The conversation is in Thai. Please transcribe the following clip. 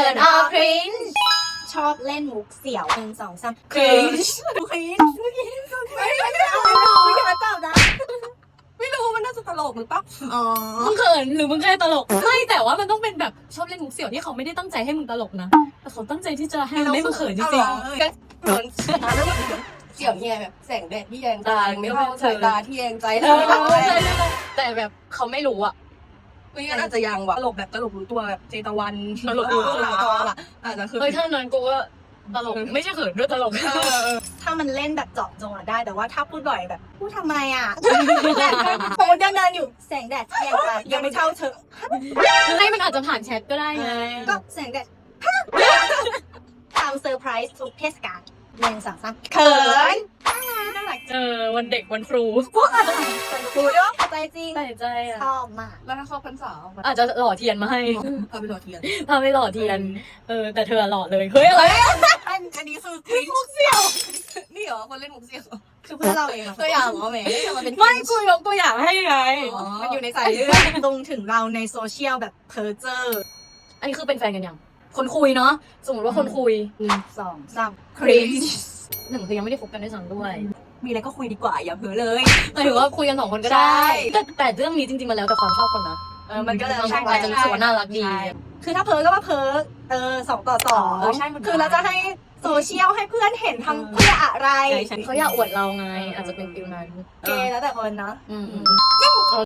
turn off cringe ชอบเล่นมุกเสี่ยวหนึ่งสองสาม cringe ครินเมื่อกี้ไม่ไม่ไม่เอาไม่อย่ามาตอบนะไม่รู้มันน่าจะตลกหรือเปล่าอ๋อมึงเขินหรือมึงแค่ตลกไม่แต่ว่ามันต้องเป็นแบบชอบเล่นมุกเสี่ยวที่เขาไม่ได้ตั้งใจให้มึงตลกนะแต่เขาตั้งใจที่จะให้มันไม่มึงเขินจริงก็เหมือนเสี่ยวเฮียแบบแสงแดดที่แยงตาไม่เข้าสายตาที่แยงใจๆเอเธออแบบใช่ใช่ใช่แต่แบบเขาไม่รู้อะ ไม่งั้นอาจจะยังว่ะตลกแบบตลกรู้ตัวแบบเจตวันตลกรู้ตัวตัวล่ะอาจจะคือ เฮ้ยถ้านั้นกูก็ตลกไม่ใช่เขินด้วยตลก ถ้ามันเล่นแบบเจาะจงอะได้ แต่ว่าถ้าพูดบ่อยแบบพูดทำไมอะ โพสเดินๆอยู่แสงแดดแสงแดดยังไม่เท่าเธอให้มันอาจจะผ่านแชทก็ได้ไง ก็แสงแดดทำเซอร์ไพรส์ทุกเทศกาลหนึ่งสองสามเขินน่ารักเออ วันเด็กวันครูดูด้วยว่าใจจริงใส่ใจอะชอบมากแล้วถ้าเข้าพรรษาอาจจะหล่อเทียนมาให้เอาไปหลอดเทียนพาไปหล่อเทียน เออ แต่เธอหล่อเลยเฮ้ยอะไรอันอันนี้คือคลิปมุกเสี่ยว นี่เหรอคนเล่นมุกเสี่ยวคือเพื่อนเราเองอะตัวอย่างเหรอแหมมันเป็นไม่กูยกตัวอย่างให้ไงมันอยู่ในสายเลือดลงถึงเราในโซเชียลแบบเพอร์เจอร์อันนี้คือเป็นแฟนกันยังคนคุยเนาะสมมติว่าคนคุยหนึ่งสองสาม cringe หนึ่งคือยังไม่ได้คบกันด้วยซ้ำด้วย มีอะไรก็คุยดีกว่าอย่าเผลอเลยหมายถึงว่าคุยกันสองคนก็ได้ใช่แต่แต่เรื่องนี้จริงๆมันแล้วแต่ความชอบคนนะเออมันก็เลยบางใช่คนอาจจะรู้สึกว่าน่ารักดี ใช่คือถ้าเพ้อก็ว่าเพ้อเออสองต่อสองเออใช่มันคือเราจะให้โซเชียลให้เพื่อนเห็นทำเพื่ออะไรใช่ใช่ เขาอยากอวดเราไง อาจจะเป็นฟิลนั้นเกย์แล้วแต่คนเนาะ อืม